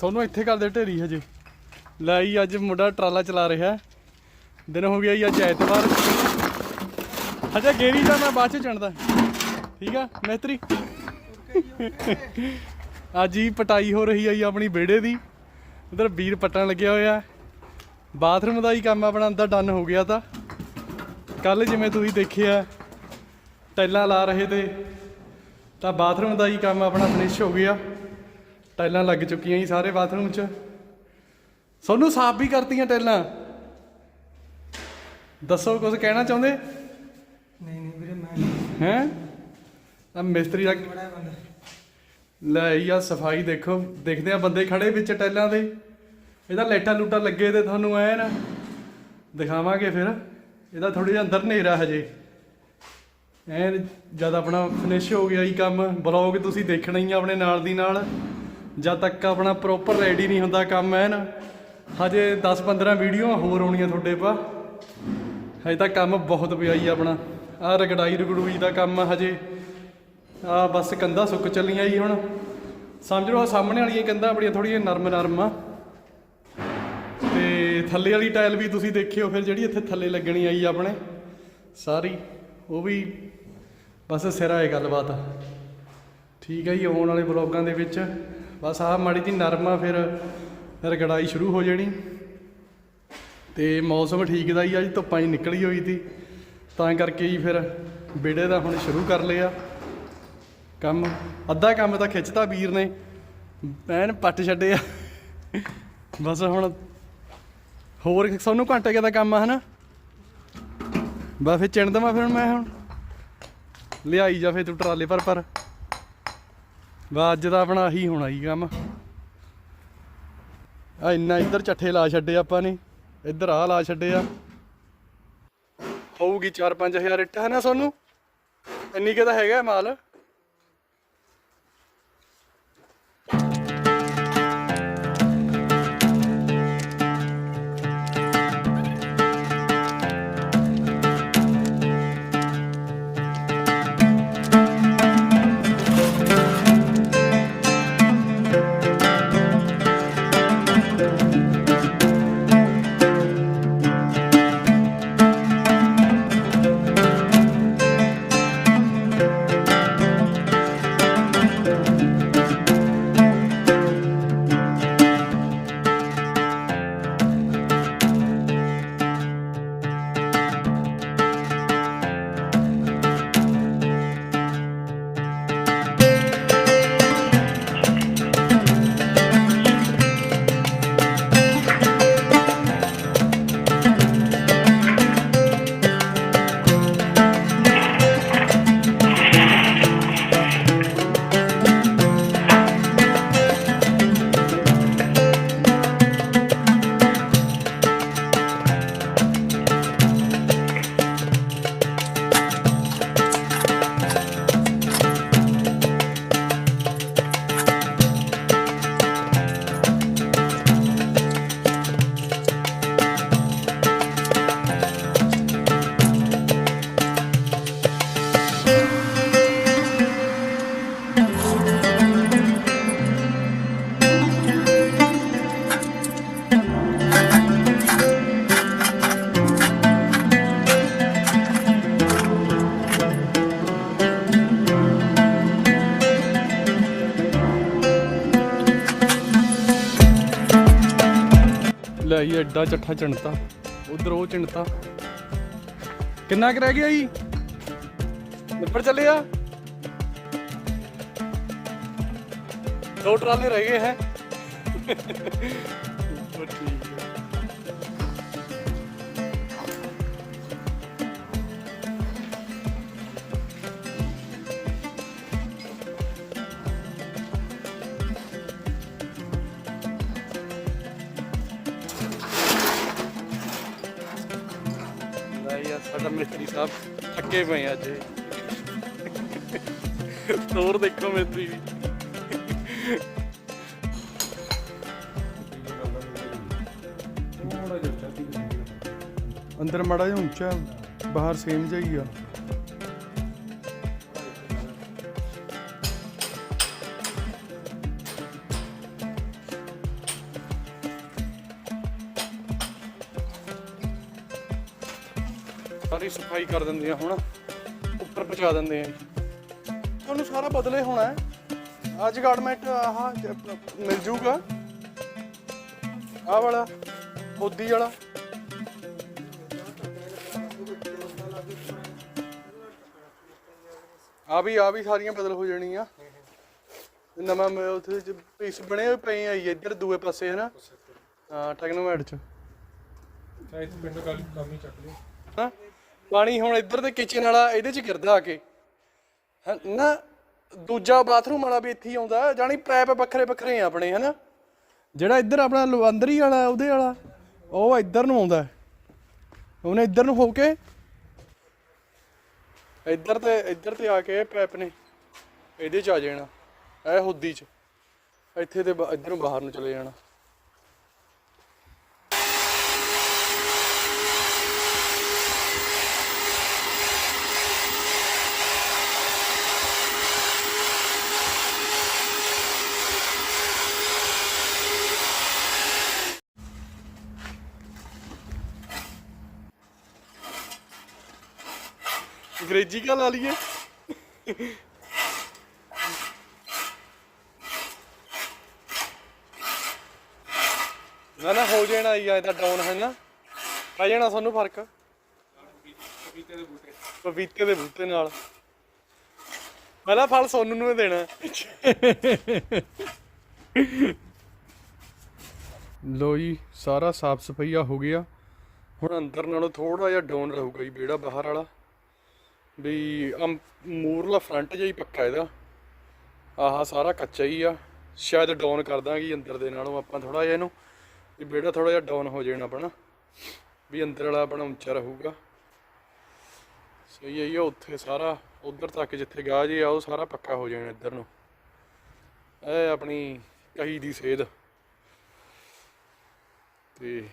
ਸੋਨੂੰ ਇੱਥੇ ਕਰਦੇ ਢੇਰੀ ਹਜੇ। ਲੈ ਜੀ ਅੱਜ ਮੁੰਡਾ ਟਰਾਲਾ ਚਲਾ ਰਿਹਾ। ਦਿਨ ਹੋ ਗਿਆ ਜੀ ਅੱਜ ਐਤਵਾਰ। ਹਜੇ ਗੇਰੀ ਦਾ ਮੈਂ ਬਾਅਦ ਚ ਚਣਦਾ। ਠੀਕ ਆ, ਮਿਸਤਰੀ? ਅੱਜ ਹੀ ਪਟਾਈ ਹੋ ਰਹੀ ਆ ਜੀ ਆਪਣੀ ਵਿਹੜੇ ਦੀ। ਉਧਰ ਵੀਰ ਪੱਟਣ ਲੱਗਿਆ ਹੋਇਆ। ਬਾਥਰੂਮ ਦਾ ਹੀ ਕੰਮ ਆਪਣਾ ਅੰਦਰ ਡਨ ਹੋ ਗਿਆ ਤਾਂ। ਕੱਲ ਜਿਵੇਂ ਤੁਸੀਂ ਦੇਖਿਆ ਟਾਈਲਾਂ ਲਾ ਰਹੇ ਤੇ। ਤਾਂ ਬਾਥਰੂਮ ਦਾ ਹੀ ਕੰਮ ਆਪਣਾ ਫਿਨਿਸ਼ ਹੋ ਗਿਆ। ਟਾਈਲਾਂ ਲੱਗ ਚੁੱਕੀਆਂ ਜੀ ਸਾਰੇ ਬਾਥਰੂਮ 'ਚ। ਸੋਨੂੰ ਸਾਫ਼ ਵੀ ਕਰਤੀਆਂ ਟਾਈਲਾਂ ਦੱਸੋ ਕੁਝ ਕਹਿਣਾ ਚਾਹੁੰਦੇ? ਨਹੀਂ ਨਹੀਂ ਵੀਰੇ ਮੈਂ ਹੈ? ਆ ਮਿਸਤਰੀ ਦਾ ਬੜਾ ਬੰਦਾ। ਲੈ ਆ ਸਫ਼ਾਈ ਦੇਖੋ। ਦੇਖਦੇ ਆ ਬੰਦੇ ਖੜੇ ਵਿੱਚ ਟਾਈਲਾਂ ਦੇ। ਇਹਦਾ ਲਾਈਟਾਂ ਲੂਟਾਂ ਲੱਗੇ ਤੇ ਤੁਹਾਨੂੰ ਐ ਨਾ ਦਿਖਾਵਾਂਗੇ ਫਿਰ। ਇਹਦਾ ਥੋੜੀ ਜਿਹਾ ਅੰਦਰ ਹਨੇਰਾ ਹਜੇ। ਐ ਜਦ ਆਪਣਾ ਫਿਨਿਸ਼ ਹੋ ਗਿਆ ਹੀ ਕੰਮ। ਬਲੌਗ ਤੁਸੀਂ ਦੇਖਣਾ ਹੀ ਆ ਆਪਣੇ ਨਾਲ ਦੀ ਨਾਲ। ਜਦ ਤੱਕ ਆਪਣਾ ਪ੍ਰੋਪਰ ਰੈਡੀ ਨਹੀਂ ਹੁੰਦਾ ਕੰਮ ਐ ਨਾ ਹਜੇ 10-15 ਵੀਡੀਓ ਹੋਰ ਆਉਣੀਆਂ ਤੁਹਾਡੇ ਪਾ। ਹਜੇ ਤਾਂ ਕੰਮ ਬਹੁਤ ਪਿਆ ਹੀ ਆਪਣਾ। ਆ ਰਗੜਾਈ ਰਗੜੂਈ ਦਾ ਕੰਮ ਹਜੇ। ਆ ਬਸ ਕੰਧਾਂ ਸੁੱਕ ਚੱਲੀਆਂ ਜੀ ਹੁਣ। ਸਮਝ ਲਓ ਸਾਹਮਣੇ ਵਾਲੀਆਂ ਕੰਧਾਂ ਆਪਣੀਆਂ ਥੋੜੀਆਂ ਨਰਮ ਨਰਮ ਆ। ਤੇ ਥੱਲੇ ਵਾਲੀ ਟਾਇਲ ਵੀ ਤੁਸੀਂ ਦੇਖਿਓ ਫਿਰ ਜਿਹੜੀ ਇੱਥੇ ਥੱਲੇ ਲੱਗਣੀ ਆਈ ਆਪਣੇ। ਸਾਰੀ, ਉਹ ਵੀ ਬਸ ਸਿਰਾ ਹੈ ਗੱਲਬਾਤ ਠੀਕ ਹੈ ਜੀ, ਆਉਣ ਵਾਲੇ ਬਲੌਗਾਂ ਦੇ ਵਿੱਚ। ਬਸ ਆਹ ਮਾੜੀ ਜੀ ਨਰਮ ਆ, ਫਿਰ ਰਗੜਾਈ ਸ਼ੁਰੂ ਹੋ ਜਾਣੀ। ਤੇ ਮੌਸਮ ਠੀਕ ਦਾ ਹੀ ਅੱਜ ਧੁੱਪਾਂ ਹੀ ਨਿਕਲੀ ਹੋਈ ਸੀ ਤਾਂ ਕਰਕੇ ਹੀ ਫਿਰ ਵਿੜੇ ਦਾ ਹੁਣ ਸ਼ੁਰੂ ਕਰ ਲਿਆ। ਕੰਮ, ਅੱਧਾ ਕੰਮ ਤਾਂ ਖਿੱਚਤਾ ਵੀਰ ਨੇ। ਐਨ ਪੱਟ ਛੱਡਿਆ। ਬਸ ਹੁਣ ਹੋਰ ਸਾਨੂੰ ਘੰਟੇ ਕੁ ਦਾ ਕੰਮ ਆ, ਹਨਾ? ਬਸ ਫਿਰ ਚਿਣ ਦਵਾਂ ਫਿਰ ਮੈਂ ਹੁਣ। ਲਿਆਈ ਜਾ ਫਿਰ ਤੂੰ ਟਰਾਲੇ ਪਰ ਪਰ। ਬਾ ਅੱਜ ਦਾ ਆਪਣਾ ਆਹੀ ਹੋਣਾ ਹੀ ਕੰਮ। ਆ ਇੰਨਾ ਇੱਧਰ ਚੱਠੇ ਲਾ ਛੱਡੇ ਆਪਾਂ ਨੇ, ਇੱਧਰ ਆ ਲਾ ਛੱਡਿਆ ਹੋਊਗੀ 4-5000 ਇੱਟ ਹੈ ਨਾ ਤੁਹਾਨੂੰ। ਇੰਨੀ ਕੁ ਤਾਂ ਹੈਗਾ ਮਾਲ। ਲੈ ਜੀ, ਐਡਾ ਚੱਠਾ ਚਿਣਤਾ। ਉਧਰ ਉਹ ਚਿਣਤਾ। ਕਿੰਨਾ ਕੁ ਰਹਿ ਗਿਆ ਜੀ? ਨਿਪੜ ਚੱਲੇ ਆ? ਦੋ ਟਰਾਲੇ ਰਹਿ ਗਏ ਹੈ। ਠੀਕ ਹੈ ਸਾਡਾ ਮਿਸਤਰੀ ਸਾਹਿਬ ਥੱਕੇ ਪਏ ਆ ਅੱਜ ਇਹ। ਹੋਰ ਦੇਖੋ ਮਿਸਤਰੀ ਵੀ ਅੰਦਰ ਮੜਾ ਜਿਹਾ ਉੱਚਾ ਬਾਹਰ ਸੇਮ ਜਿਹਾ ਹੀ ਆ ਸਾਰੀ ਸਫ਼ਾਈ ਕਰ ਦਿੰਦੇ ਆ ਹੁਣ ਉੱਪਰ ਪਹੁੰਚਾ ਦਿੰਦੇ ਆ ਤੁਹਾਨੂੰ ਸਾਰਾ ਬਦਲੇ ਹੋਣਾ ਹੈ। ਅੱਜ ਗਾਰਡਮੈਂਟ ਆਹ ਜ- ਮਿਲ ਜੂਗਾ। ਆਹ ਵਾਲਾ ਮੋਦੀ ਵਾਲਾ। ਆ ਵੀ ਆ ਵੀ ਸਾਰੀਆਂ ਬਦਲ ਹੋ ਜਾਣੀਆਂ। ਨਵਾਂ ਮ- ਉੱਥੇ ਜ- ਪੀਸ ਬਣੇ ਹੋਏ ਪਏ ਆ ਜੀ ਇੱਧਰ ਦੂਏ ਪਾਸੇ ਹਨਾ? ਹਾਂ ਟੈਕਨੋਮੈਟ ਚ। ਸ਼ਾਇਦ ਪਿੰਡੋਂ ਕੱਲ ਕੰਮ ਹੀ ਚੱਕ ਲਿਓ। ਹਾਂ? ਪਾਣੀ ਹੁਣ ਇੱਧਰ ਦੇ ਕਿਚਨ ਵਾਲਾ, ਇਹਦੇ ਚ ਗਿਰਦਾ ਆ ਕੇ। ਨਾ, ਦੂਜਾ ਬਾਥਰੂਮ ਵਾਲਾ ਵੀ ਇੱਥੇ ਹੀ ਆਉਂਦਾ ਜਾਨੀ ਪੈਪ ਵੱਖਰੇ ਵੱਖਰੇ ਆ ਆਪਣੇ, ਹਨਾ? ਜਿਹੜਾ ਇੱਧਰ ਆਪਣਾ ਲਵੰਦਰੀ ਵਾਲਾ, ਉਹਦੇ ਵਾਲਾ, ਉਹ ਇੱਧਰ ਨੂੰ ਆਉਂਦਾ। ਉਹਨੇ ਇੱਧਰ ਨੂੰ ਹੋ ਕੇ, ਇੱਧਰ ਤੇ ਇੱਧਰ ਤੇ ਆ ਕੇ ਪੈਪ ਨੇ, ਇਹਦੇ ਚ ਆ ਜਾਣਾ, ਇਹ ਹੁੱਦੀ ਚ। ਇੱਥੇ ਤੇ ਇੱਧਰ ਨੂੰ ਬਾਹਰ ਨੂੰ ਚਲੇ ਜਾਣਾ। ਅੰਗਰੇਜ਼ੀ ਕਾ ਲਾ ਲਈਏ। ਨਾ ਨਾ, ਹੋ ਜਾਣਾ ਹੀ ਆ ਇਹਦਾ ਡਾਊਨ ਹੈ ਨਾ। ਪੈ ਜਾਣਾ ਤੁਹਾਨੂੰ ਫ਼ਰਕ। ਪਪੀਤੇ ਦੇ ਬੂਟੇ ਪਪੀਤੇ ਦੇ ਬੂਟੇ ਨਾਲ ਪਹਿਲਾ ਫਲ ਸੋਨੂੰ ਨੂੰ ਦੇਣਾ। ਲੋ ਜੀ, ਸਾਰਾ ਸਾਫ਼ ਸਫਾਈਆ ਹੋ ਗਿਆ। ਹੁਣ ਅੰਦਰ ਨਾਲੋਂ ਥੋੜਾ ਜਿਹਾ ਡਾਊਨ ਰਹੂਗਾ ਜੀ, ਵਿਹੜਾ ਬਾਹਰ ਵਾਲਾ। ਵੀ ਅਮ ਮੂਰਲਾ ਫਰੰਟ ਜਿਹਾ ਹੀ ਪੱਕਾ ਇਹਦਾ। ਆਹ ਸਾਰਾ ਕੱਚਾ ਹੀ ਆ। ਸ਼ਾਇਦ ਡਾਊਨ ਕਰ ਦਾਂਗੇ ਅੰਦਰ ਦੇ ਨਾਲੋਂ ਆਪਾਂ ਥੋੜਾ ਜਿਹਾ ਇਹਨੂੰ। ਵੀ ਬੇੜਾ ਥੋੜਾ ਜਿਹਾ ਡਾਊਨ ਹੋ ਜਾਣਾ ਆਪਣਾ। ਵੀ ਅੰਦਰ ਵਾਲਾ ਆਪਣਾ ਉੱਚਾ ਰਹੂਗਾ। ਸਹੀ ਹੈ ਜੀ, ਉਹ ਉੱਥੇ ਸਾਰਾ, ਉਧਰ ਤੱਕ ਜਿੱਥੇ ਗਾਹ ਜੇ ਆ, ਉਹ ਸਾਰਾ ਪੱਕਾ ਹੋ ਜਾਣਾ ਇੱਧਰ ਨੂੰ। ਇਹ ਆਪਣੀ ਕਹੀ ਦੀ ਸੇਧ। ਤੇ